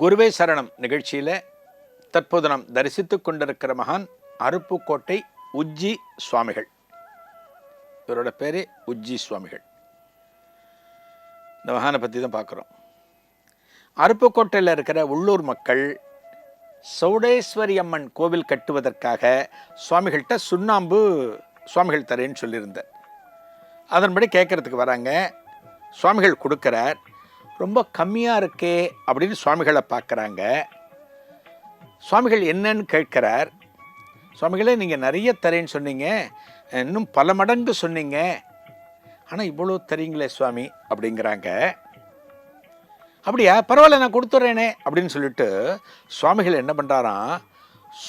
குருவே சரணம் நிகழ்ச்சியில் தற்போது நாம் தரிசித்து கொண்டிருக்கிற மகான் அருப்புக்கோட்டை உஜ்ஜி சுவாமிகள். இவரோட பேரே உஜ்ஜி சுவாமிகள். இந்த மகானை பற்றி தான் பார்க்குறோம். அருப்புக்கோட்டையில் இருக்கிற உள்ளூர் மக்கள் சௌடேஸ்வரி அம்மன் கோவில் கட்டுவதற்காக சுவாமிகள்கிட்ட சுண்ணாம்பு சுவாமிகள் தரேன்னு சொல்லியிருந்தார். அதன்படி கேட்கறதுக்கு வராங்க. சுவாமிகள் கொடுக்குறார். ரொம்ப கம்மியாக இருக்கே அப்படின்னு சுவாமிகளை பார்க்குறாங்க. சுவாமிகள் என்னன்னு கேட்கிறார். சுவாமிகளே நீங்கள் நிறைய தரேன்னு சொன்னீங்க. இன்னும் பல மடங்கு சொன்னீங்க. ஆனால் இவ்வளோ தரீங்களே சுவாமி அப்படிங்கிறாங்க. அப்படியா? பரவாயில்ல நான் கொடுத்துட்றேனே அப்படின்னு சொல்லிட்டு சுவாமிகள் என்ன பண்ணுறாராம்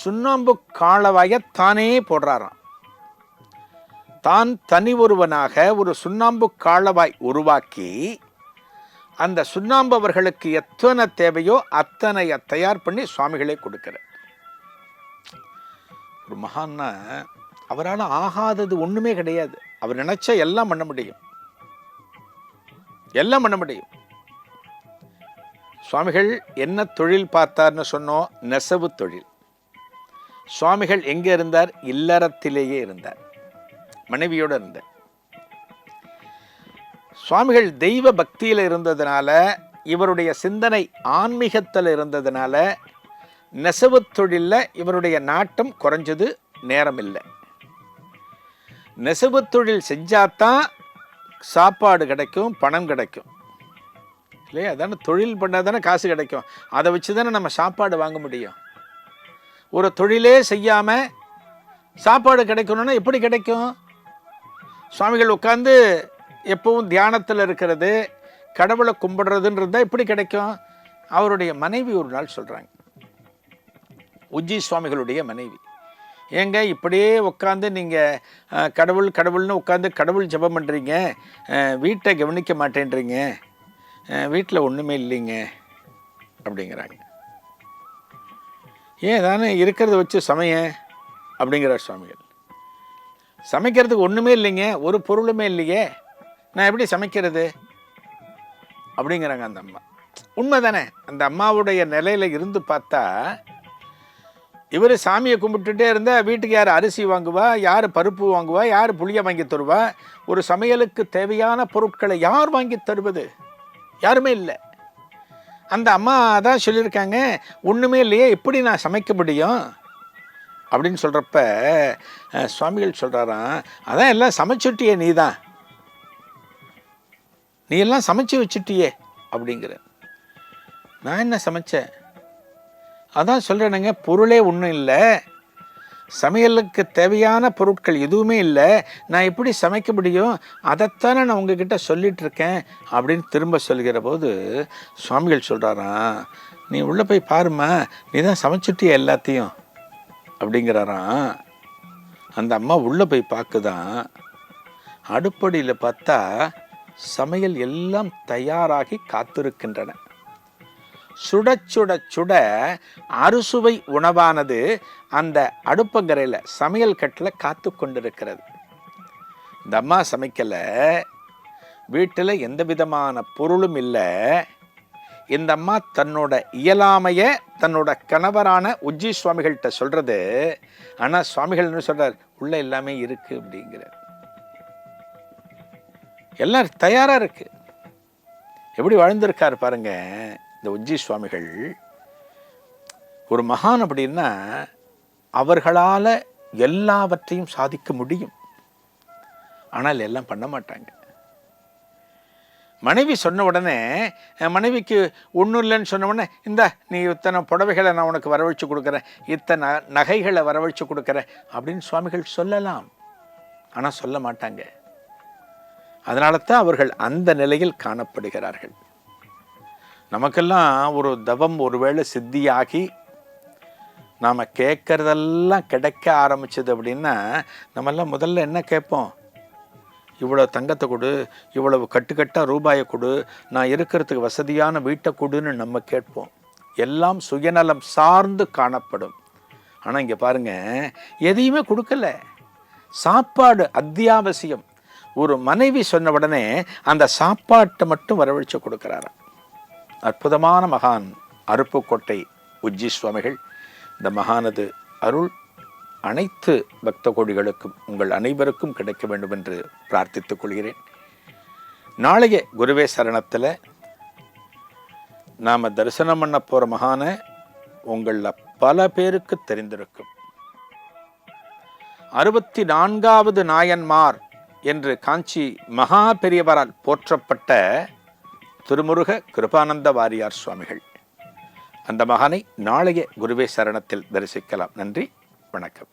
சுண்ணாம்பு காலவாய தானே போடுறாராம். தான் தனி ஒருவனாக ஒரு சுண்ணாம்பு காலவாய் உருவாக்கி அந்த சுண்ணாம்பு அவர்களுக்கு எத்தனை தேவையோ அத்தனை தயார் பண்ணி சுவாமிகளே கொடுக்கிறார். ஒரு மகான்னா அவரால் ஆகாதது ஒன்றுமே கிடையாது. அவர் நினைச்சா எல்லாம் பண்ண முடியும். எல்லாம் பண்ண முடியும். சுவாமிகள் என்ன தொழில் பார்த்தார்னு சொன்னோம் நெசவு தொழில். சுவாமிகள் எங்கே இருந்தார்? இல்லறத்திலேயே இருந்தார். மனைவியோடு இருந்தார். சுவாமிகள் தெய்வ பக்தியில் இருந்ததுனால இவருடைய சிந்தனை ஆன்மீகத்தில் இருந்ததுனால நெசவு தொழிலில் இவருடைய நாட்டம் குறைஞ்சது நேரம் இல்லை நெசவு தொழில் செஞ்சாதான் சாப்பாடு கிடைக்கும் பணம் கிடைக்கும். இல்லையா? அதானே தொழில் பண்ணால் தானே காசு கிடைக்கும். அதை வச்சு தானே நம்ம சாப்பாடு வாங்க முடியும். ஒரு தொழிலே செய்யாமல் சாப்பாடு கிடைக்கணும்னா எப்படி கிடைக்கும்? சுவாமிகள் உட்காந்து எப்பவும் தியானத்தில் இருக்கிறது கடவுளை கும்பிடுறதுன்னு தான் எப்படி கிடைக்கும்? அவருடைய மனைவி ஒரு நாள் சொல்கிறாங்க உஜ்ஜி சுவாமிகளுடைய மனைவி. ஏங்க இப்படியே உட்காந்து நீங்கள் கடவுள் கடவுள்னு உட்காந்து கடவுள் ஜெபம் பண்ணுறீங்க வீட்டை கவனிக்க மாட்டேன்றீங்க வீட்டில் ஒன்றுமே இல்லைங்க அப்படிங்கிறாங்க. ஏன் தானே இருக்கிறத வச்சு சமைய? அப்படிங்கிறார் சுவாமிகள். சமைக்கிறதுக்கு ஒன்றுமே இல்லைங்க ஒரு பொருளுமே இல்லையே நான் எப்படி சமைக்கிறது? அப்படிங்கிறாங்க அந்த அம்மா. உண்மை தானே அந்த அம்மாவுடைய நிலையில் இருந்து பார்த்தா இவர் சாமியை கும்பிட்டுட்டே இருந்தால் வீட்டுக்கு யார் அரிசி வாங்குவா யார் பருப்பு வாங்குவா யார் புளியை வாங்கி தருவா? ஒரு சமையலுக்கு தேவையான பொருட்களை யார் வாங்கி தருவது? யாருமே இல்லை. அந்த அம்மா அதான் சொல்லியிருக்காங்க ஒன்றுமே இல்லையே எப்படி நான் சமைக்க முடியும்? அப்படின்னு சொல்கிறப்ப சுவாமிகள் சொல்கிறாராம் அதான் எல்லாம் சமைச்சுட்டியே நீ தான் நீ எல்லாம் சமைச்சு வச்சுட்டியே அப்படிங்கிற. நான் என்ன சமைச்சேன்? அதான் சொல்கிறேனுங்க பொருளே ஒன்றும் இல்லை. சமையலுக்கு தேவையான பொருட்கள் எதுவுமே இல்லை. நான் எப்படி சமைக்க முடியும்? அதைத்தானே நான் உங்ககிட்ட சொல்லிட்டு இருக்கேன் அப்படின்னு திரும்ப சொல்கிற போது சுவாமிகள் சொல்கிறாராம் நீ உள்ளே போய் பாருமா நீ தான் சமைச்சிட்டிய எல்லாத்தையும் அப்படிங்கிறாராம் அந்த அம்மா உள்ளே போய் பார்க்குதான் அடுப்படியில் பார்த்தா சமையல் எல்லாம் தயாராகி காத்திருக்கின்றன. சுட சுட சுட அறுசுவை உணவானது அந்த அடுப்பங்கரையில் சமையல் கட்டில் காத்து கொண்டிருக்கிறது. இந்த அம்மா சமைக்கலை. வீட்டில் எந்த விதமான பொருளும் இல்லை. இந்த அம்மா தன்னோட இயலாமைய தன்னோட கணவரான உஜ்ஜி சுவாமிகள்கிட்ட சொல்கிறது ஆனால் சுவாமிகள் என்ன உள்ளே எல்லாமே இருக்குது அப்படிங்கிறார். எல்லாம் தயாராக இருக்குது எப்படி வாழ்ந்திருக்கார் பாருங்க இந்த உஜ்ஜி சுவாமிகள். ஒரு மகான் அப்படின்னா அவர்களால் எல்லாவற்றையும் சாதிக்க முடியும். ஆனால் எல்லாம் பண்ண மாட்டாங்க. மனைவி சொன்ன உடனே மனைவிக்கு ஒன்றும் இல்லைன்னு சொன்ன உடனே இந்த நீ இத்தனை புடவைகளை நான் உனக்கு வரவழைச்சு கொடுக்குறேன். இத்தனை நகைகளை வரவழைச்சு கொடுக்குறேன். அப்படின்னு சுவாமிகள் சொல்லலாம். ஆனால் சொல்ல மாட்டாங்க. அதனால தான் அவர்கள் அந்த நிலையில் காணப்படுகிறார்கள். நமக்கெல்லாம் ஒரு தவம் ஒருவேளை சித்தியாகி நாம் கேட்குறதெல்லாம் கிடைக்க ஆரம்பிச்சது அப்படின்னா நம்மெல்லாம் முதல்ல என்ன கேட்போம்? இவ்வளோ தங்கத்தை கொடு இவ்வளவு கட்டுக்கட்டாக ரூபாயை கொடு நான் இருக்கிறதுக்கு வசதியான வீட்டை கொடுன்னு நம்ம கேட்போம். எல்லாம் சுயநலம் சார்ந்து காணப்படும். ஆனால் இங்கே பாருங்கள் எதையுமே கொடுக்கல. சாப்பாடு அத்தியாவசியம். ஒரு மனைவி சொன்ன உடனே அந்த சாப்பாட்டை மட்டும் வரவழைச்சு கொடுக்குறாராம். அற்புதமான மகான் அருப்புக்கோட்டை உஜ்ஜி சுவாமிகள். இந்த மகானது அருள் அனைத்து பக்த கோடிகளுக்கும் உங்கள் அனைவருக்கும் கிடைக்க வேண்டும் என்று பிரார்த்தித்துக் கொள்கிறேன். நாளைய குருவே சரணத்தில் நாம் தரிசனம் பண்ண போகிற மகான உங்களில் பல பேருக்கு தெரிந்திருக்கும். அறுபத்தி நான்காவது நாயன்மார் என்று காஞ்சி மகா பெரியவரால் போற்றப்பட்ட திருமுருக கிருபானந்த வாரியார் சுவாமிகள். அந்த மகானை நாளைய குருவே சரணத்தில் தரிசிக்கலாம். நன்றி வணக்கம்.